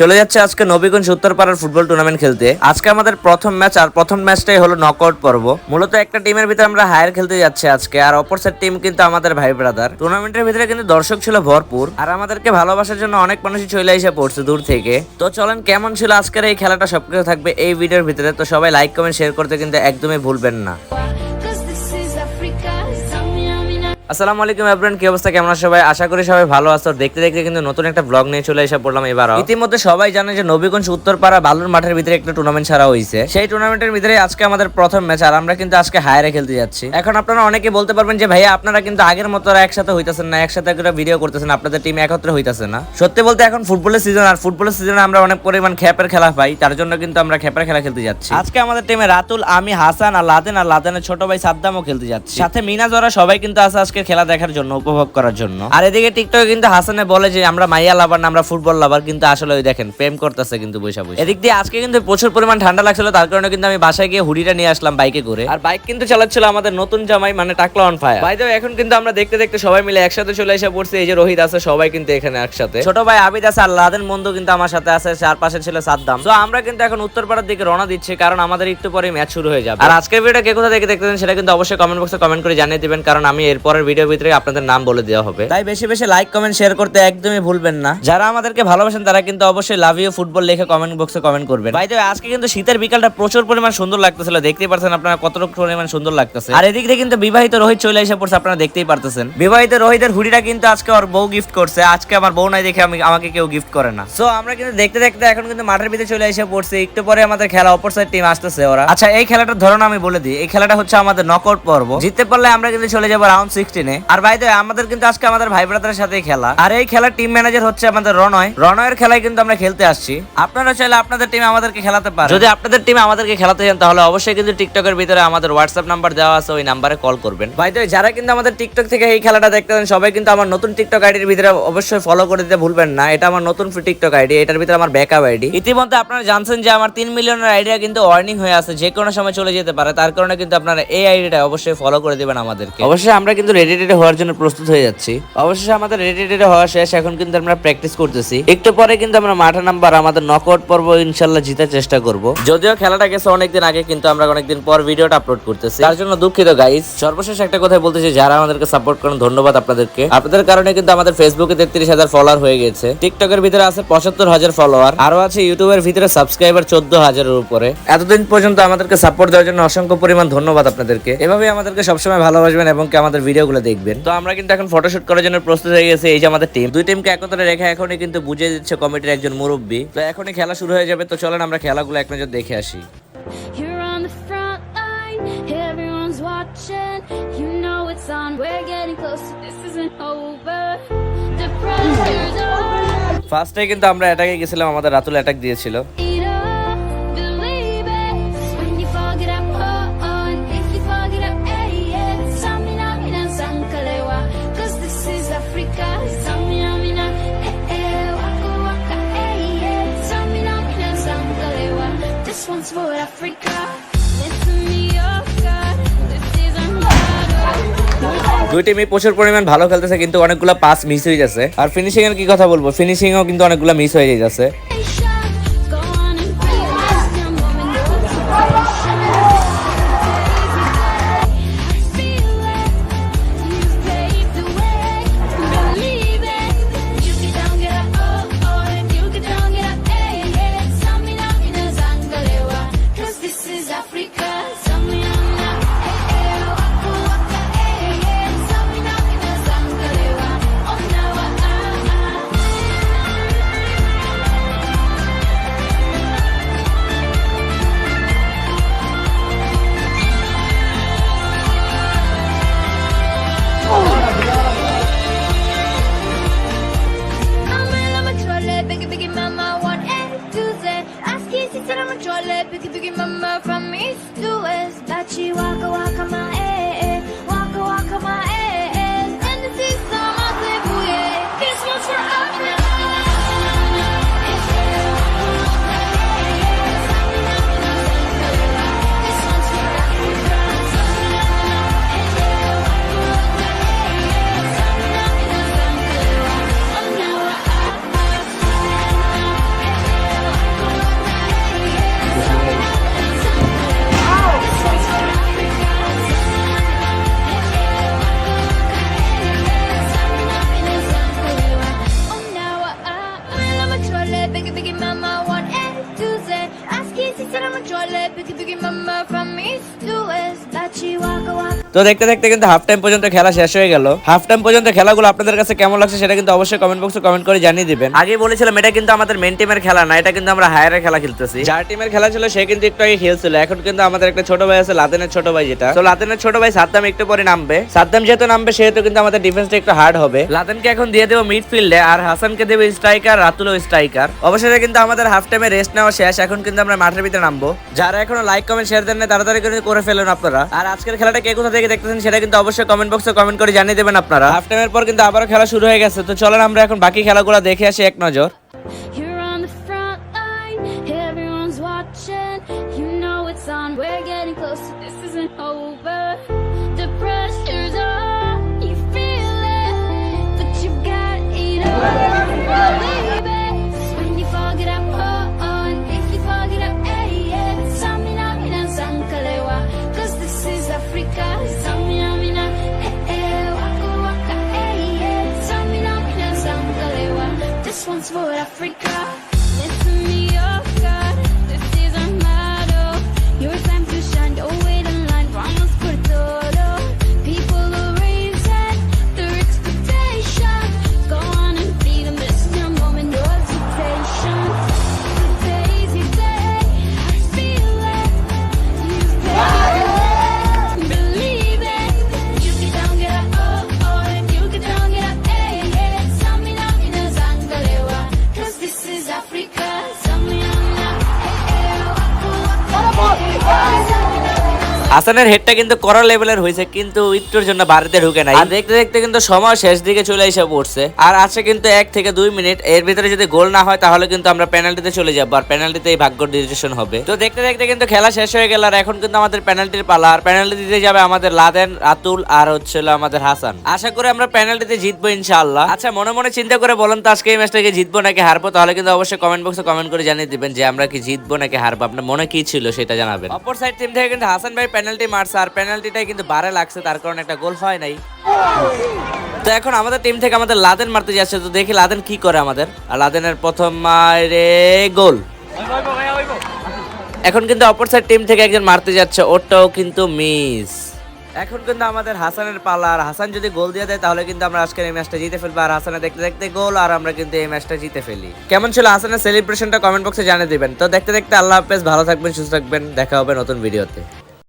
চলে যাচ্ছে আজকে নবীগঞ্জ উত্তরপাড়ার ফুটবল টুর্নামেন্ট খেলতে। আজকে আমাদের প্রথম ম্যাচ আর প্রথম ম্যাচটাই হলো নকআউট পর্ব। মূলত একটা টিমের ভিতরে আমরা হায়ার খেলতে যাচ্ছি আজকে, আর অপর সাইড টিম কিন্তু আমাদের ভাই ব্রাদার টুর্নামেন্টের ভিতরে কিন্তু দর্শক ছিল ভরপুর, আর আমাদেরকে ভালোবাসার জন্য অনেক মানুষই চলে এসে পড়ছে দূর থেকে। তো চলেন, কেমন ছিল আজকের এই খেলাটা সবকিছু থাকবে এই ভিডিওর ভিতরে। তো সবাই লাইক কমেন্ট শেয়ার করতে কিন্তু একদমই ভুলবেন না। আসসালামু আলাইকুম এভরিওয়ান, কি অবস্থা? কেমন সবাই? আশা করি সবাই ভালো আছো। দেখতে দেখতে কিন্তু নতুন একটা ব্লগ নিয়ে চলে এসে পড়লাম এবার ইতিমধ্যে সবাই জানে যে নবীগঞ্জ, উত্তরপাড়া, বালুর মাঠের ভিতরে একটা টুর্নামেন্ট ছাড়া হয়েছে সেই টুর্নামেন্টের ভিতরে আজকে আমাদের প্রথম ম্যাচ আর আমরা কিন্তু আজকে হায়ারে খেলতে যাচ্ছি। এখন আপনারা অনেকে বলতে পারবেন যে, ভাইয়া, আপনারা কিন্তু আগের মতো একসাথে হইতাছেন না, একসাথে করে ভিডিও করতেছেন, আপনাদের টিম একত্রে হইতাছে না। সত্যি বলতে এখন ফুটবলের সিজন আর ফুটবলের সিজনে আমরা অনেক পরিমাণ খ্যাপের খেলা পাই, তার জন্য কিন্তু আমরা খ্যাপের খেলা খেলতে যাচ্ছি। আজকে আমাদের টিমে রাতুল, আমি, হাসান আর লাদেন, আর লাদেনের ছোট ভাই সাদ্দামও খেলতে যাচ্ছি। সাথে মিনা জরা সবাই কিন্তু আছে আজকে খেলা দেখার জন্য উপভোগ করার জন্য। আর এদিকে টিকটকে কিন্তু হাসানে বলে যে আমরা মাইয়া লাভার না আমরা ফুটবল লাভার কিন্তু আসলে ওই দেখেন প্রেম করতেছে কিন্তু বৈশা বৈশা। এদিক দিয়ে আজকে কিন্তু প্রচুর পরিমাণ ঠান্ডা লাগছিল তার কারণে কিন্তু আমি বাসায় গিয়ে হুডিটা নিয়ে আসলাম বাইকে করে। আর বাইক কিন্তু চালাচ্ছিল আমাদের নতুন জামাই মানে টাকলা অন ফায়ার বাই এখন কিন্তু আমরা দেখতে দেখতে সবাই মিলে একসাথে চলে এসে পড়ছি এই যে রোহিত আছে সবাই কিন্তু এখানে একসাথে। ছোট ভাই আবিদ আছে আর লাদেন বন্ধু কিন্তু আমার সাথে আছে চার পাশে ছিল সাদ্দাম। তো আমরা কিন্তু এখন উত্তরপাড়ার দিকে রওনা দিচ্ছি কারণ আমাদের একটু পরে ম্যাচ শুরু হয়ে যাবে। আর আজকের ভিডিওটা কে কোথা থেকে দেখতেছেন সেটা কিন্তু অবশ্যই কমেন্ট বক্সে কমেন্ট করে জানিয়ে দিবেন কারণ আমি এরপরের ভিডিওর ভিতরে আপনাদের নাম বলে দেওয়া হবে। তাই বেশি বেশি লাইক কমেন্ট শেয়ার করতে একদমই ভুলবেন না। যারা আমাদেরকে ভালোবাসেন তারা কিন্তু অবশ্যই লাভ ইউ ফুটবল লিখে কমেন্ট বক্সে কমেন্ট করবেন। ভাই তো আজকে কিন্তু শীতের বিকালটা প্রচুর পরিমাণ সুন্দর লাগতেছিল। দেখতেই পারছেন আপনারা কতটুকু পরিমাণ সুন্দর লাগতেছে। আর এদিক থেকে কিন্তু বিবাহিত রোহিত চলে এসে পড়ছে আপনারা দেখতেই পারতেছেন। বিবাহিত রোহিতের হুডিটা কিন্তু আজকে ওর বউ গিফট করছে। আজকে আমার বউ নাই দেখে আমি আমাকে কেউ গিফট করে না। সো আমরা কিন্তু দেখতে দেখতে এখন কিন্তু মাঠের ভিতরে চলে এসে পড়ছি। একটু পরে আমাদের খেলা অপর সাইড টিম আসতেছে ওরা। আচ্ছা এই খেলাটার ধরন আমি বলে দিই। এই খেলাটা হচ্ছে আমাদের নকআউট পর্ব। জিততে পারলে আমরা কিন্তু চলে যাব রাউন্ড সিক্সটিনে আর ভাই তো আমাদের কিন্তু আজকে আমাদের ভাই ব্রাদারের সাথে খেলা। আর এই খেলার টিম ম্যানেজার হচ্ছে আমাদের রনয়। রনয়ের খেলায় কিন্তু আমরা খেলতে আসছি। আপনারা চাইলে আপনাদের টিম আমাদেরকে খেলাতে পারেন। যদি আপনাদের টিম আমাদেরকে খেলাতে চান, তাহলে অবশ্যই কিন্তু টিকটকের ভিতরে আমাদের হোয়াটসঅ্যাপ নাম্বার দেওয়া আছে, ওই নাম্বারে কল করবেন। ভাই তো যারা কিন্তু আমাদের টিকটক থেকে এই খেলাটা দেখতেছেন সবাই কিন্তু আমার নতুন টিকটক আইডির ভিতরে অবশ্যই ফলো করে দিতে ভুলবেন না। এটা আমার নতুন টিকটক আইডি এটার ভিতরে আমার ব্যাকআপ আইডি ইতিমধ্যে আপনারা জানছেন যে আমার তিন মিলিয়নের আইডিয়া কিন্তু ওয়ার্নিং হয়ে আছে, যে কোনো সময় চলে যেতে পারে। তার কারণে কিন্তু আপনারা এই আইডিটা অবশ্যই ফলো করে দিবেন আমাদেরকে। অবশ্যই আমরা কিন্তু রেডি রেডি হওয়ার জন্য প্রস্তুত হয়ে যাচ্ছি। অবশ্যই আমাদের রেডি রেডি হওয়া শেষ, এখন কিন্তু আমরা প্র্যাকটিস করতেছি। একটু পরে কিন্তু আমরা মাঠে নাম্বার আমাদের নকআউট পর্ব ইনশাল্লাহ জিতার চেষ্টা করব। যদিও খেলাটা গেছে অনেকদিন আগে, কিন্তু আমরা অনেকদিন পর ভিডিওটা আপলোড করতেছি। তার জন্য দুঃখিত গাইস সর্বশেষ একটা কথা বলতেছি যারা আমাদেরকে সাপোর্ট করেন, ধন্যবাদ আপনাদেরকে। আপনাদের কারণে কিন্তু আমাদের ফেসবুকে তেত্রিশ হাজার ফলোয়ার হয়ে গেছে। টিকটকের ভিতরে আছে পঁচাত্তর হাজার ফলোয়ার আরও আছে ইউটিউবের ভিতরে সাবস্ক্রাইবার চোদ্দ হাজারের উপরে। এতদিন পর্যন্ত আমাদেরকে সাপোর্ট দেওয়ার জন্য অসংখ্য পরিমাণ ধন্যবাদ আপনাদেরকে। এভাবে আমাদেরকে সবসময় ভালোবাসবেন এবং কি আমাদের ভিডিওগুলো দেখবেন। তো আমরা কিন্তু এখন ফটোশুট করার জন্য প্রস্তুত হয়ে গেছে। এই যে আমাদের টিম দুই টিমকে একত্রে রেখে এখনই কিন্তু বুঝিয়ে দিচ্ছে কমিটির একজন মুরব্বী। তো এখনই খেলা শুরু হয়ে যাবে। তো চলেন আমরা খেলাগুলো এক নজর দেখে আসি. ফার্স্টে কিন্তু আমরা অ্যাটাকে গেছিলাম। আমাদের রাতুল অ্যাটাক দিয়েছিল। This one's for Africa. Oh দুই টিমই প্রচুর পরিমাণ ভালো খেলতেছে, কিন্তু অনেকগুলো পাস মিস হয়ে যাচ্ছে। আর ফিনিশিং এর কি কথা বলব? ফিনিশিং ও কিন্তু অনেকগুলো মিস হয়ে যাচ্ছে remember from east to west that she walk away. Picky, picky mama from east to west. That she walk a walk. তো দেখতে দেখতে কিন্তু হাফ টাইম পর্যন্ত খেলা শেষ হয়ে গেল। হাফ টাইম পর্যন্ত খেলাগুলো আপনাদের কাছে কেমন লাগছে সেটা কিন্তু অবশ্যই কমেন্ট বক্সে কমেন্ট করে জানিয়ে দিবেন। আগে বলেছিলাম এটা কিন্তু আমাদের মেন টিমের খেলা না এটা কিন্তু আমরা হায়ারের খেলা খেলতেছি। যার টিমের খেলা ছিল সে কিন্তু একটু আগে খেলছিল। এখন কিন্তু আমাদের একটা ছোট ভাই আছে লাদেনের ছোট ভাই যেটা। তো লাদেনের ছোট ভাই সাদ্দাম একটু পরে নামবে। সাদ্দাম যেহেতু নামবে সেহেতু কিন্তু আমাদের ডিফেন্সটা একটু হার্ড হবে। লাদেনকে এখন দিয়ে দেবো মিডফিল্ডে আর হাসানকে দেবো স্ট্রাইকার রাতুলও স্ট্রাইকার অবশ্যই কিন্তু আমাদের হাফ টাইমে রেস্ট নেওয়া শেষ এখন কিন্তু আমরা মাঠের ভিতরে নামবো। যারা এখনও লাইক কমেন্ট শেয়ার দেন না তাড়াতাড়ি করে করে ফেলেন আপনারা। আর আজকের খেলাটা কে কোথা থেকে দেখতেছেন সেটা কিন্তু অবশ্যই কমেন্ট বক্সে কমেন্ট করে জানিয়ে দেবেন আপনারা। হাফ টাইমের পর কিন্তু আবারও খেলা শুরু হয়ে গেছে। তো চলেন আমরা এখন বাকি খেলাগুলো দেখে আসি এক নজর। We're getting closer, this isn't over. Westwood Africa. হাসানের হেডটা কিন্তু করার লেভেলের হয়েছে কিন্তু একটুর জন্য বাড়িতে ঢুকে নাই। আর দেখতে দেখতে কিন্তু সময় শেষ দিকে চলে এসে পড়ছে। আর আছে কিন্তু এক থেকে দুই মিনিট এর ভিতরে যদি গোল না হয় তাহলে কিন্তু আমরা পেনাল্টিতে চলে যাব আর পেনাল্টিতে এই ভাগ্য ডিসিশন হবে। তো দেখতে দেখতে কিন্তু খেলা শেষ হয়ে গেল আর এখন কিন্তু আমাদের পেনাল্টির পালা আর পেনাল্টি দিতে যাবে আমাদের লাদেন রাতুল আর হচ্ছিল আমাদের হাসান। আশা করি আমরা পেনাল্টিতে জিতবো ইনশাআল্লাহ। আচ্ছা মনে মনে চিন্তা করে বলেন তো আজকে এই ম্যাচটাকে জিতবো নাকি হারবো? তাহলে কিন্তু অবশ্যই কমেন্ট বক্সে কমেন্ট করে জানিয়ে দিবেন যে আমরা কি জিতবো নাকি হারবো আপনার মনে কি ছিল সেটা জানাবেন। অপর সাইড টিম থেকে কিন্তু হাসান ভাই পেনাল্টি মারছে আর পেনাল্টিটাই কিন্তু বারে লাগছে, তার কারণে একটা গোল হয় নাই। তো এখন আমাদের টিম থেকে আমাদের লাদেন মারতে যাচ্ছে, তো দেখি লাদেন কি করে আমাদের। আর লাদেনের প্রথম মারে গোল। এখন কিন্তু অপর সাইড টিম থেকে একজন মারতে যাচ্ছে ওটাও কিন্তু মিস এখন কিন্তু আমাদের হাসানের পালা, আর হাসান যদি গোল দিয়ে দেয়, তাহলে কিন্তু আমরা আজকের এই ম্যাচটা জিতে ফেলব। আর হাসানের দেখতে দেখতে গোল, আর আমরা কিন্তু এই ম্যাচটা জিতে ফেলি। কেমন ছিল হাসানের সেলিব্রেশনটা কমেন্ট বক্সে জানিয়ে দিবেন। তো দেখতে দেখতে আল্লাহ হাফেজ, ভালো থাকবেন, সুস্থ থাকবেন, দেখা হবে নতুন ভিডিওতে